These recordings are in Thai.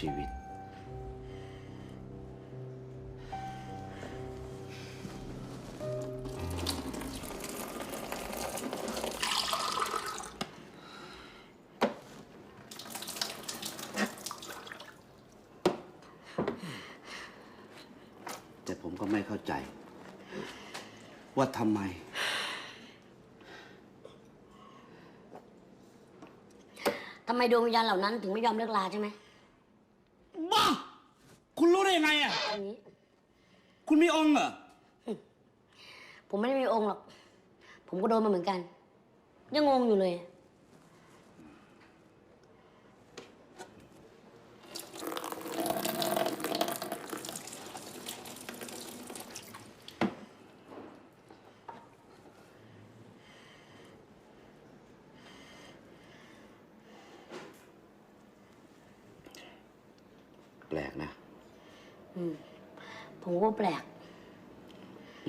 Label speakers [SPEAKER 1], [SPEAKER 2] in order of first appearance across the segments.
[SPEAKER 1] ชีวิต แต่ผมก็ไม่เข้าใจ ว่าทำไม
[SPEAKER 2] ทำไมดวงวิญญาณเหล่านั้นถึงไม่ยอมเลิกลาใช่ไหม
[SPEAKER 3] ยังไงอะ
[SPEAKER 2] อันนี้
[SPEAKER 3] คุณมีองค์เหรอ
[SPEAKER 2] ผมไม่ได้มีองค์หรอก ผมก็โดนมาเหมือนกัน ยังงงอยู่เลย
[SPEAKER 1] แปลกนะ
[SPEAKER 2] ผมก็แปลก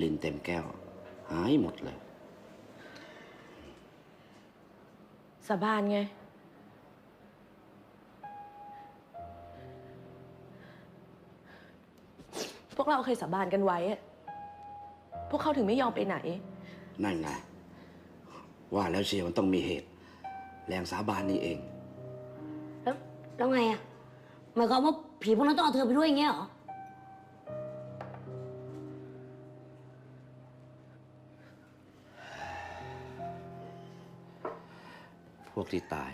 [SPEAKER 1] ลินเต็มแก้ว หายหมดเลย
[SPEAKER 4] สาบานไง พวกเราเคยสาบานกันไว้อะพวกเขาถึงไม่ยอมไปไหน
[SPEAKER 1] นั่นไง ว่าแล้วเชียวมันต้องมีเหตุ แรงสาบานนี่เอง
[SPEAKER 2] แล้วแล้วไงอะหมายความว่าผีพวกนั้นต้องเอาเธอไปด้วยอย่างเงี้ยเหรอ
[SPEAKER 1] วกที่ตาย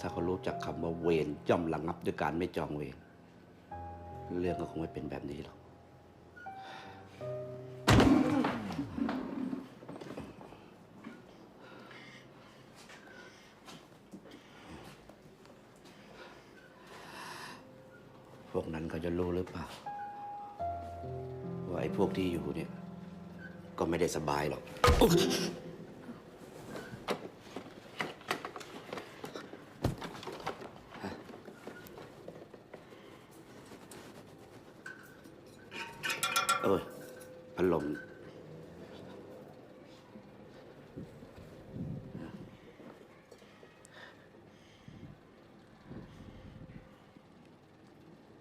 [SPEAKER 1] ถ้าเขารู้จักคำว่าเวรย่อมระงับด้วยการไม่จองเวรเรื่องก็คงไม่เป็นแบบนี้หรอกพวกนั้นเขาจะรู้หรือเปล่า ว่าไอ้พวกที่อยู่เนี่ย ก็ไม่ได้สบายหรอก เอ้ยพัดลม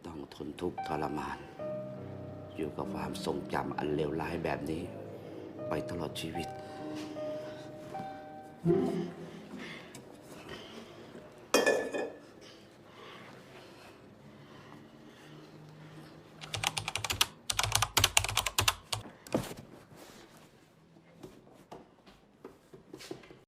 [SPEAKER 1] ต้องทนทุกข์ทรมาน อยู่กับความทรงจำอันเลวร้ายแบบนี้ ไปตลอดชีวิต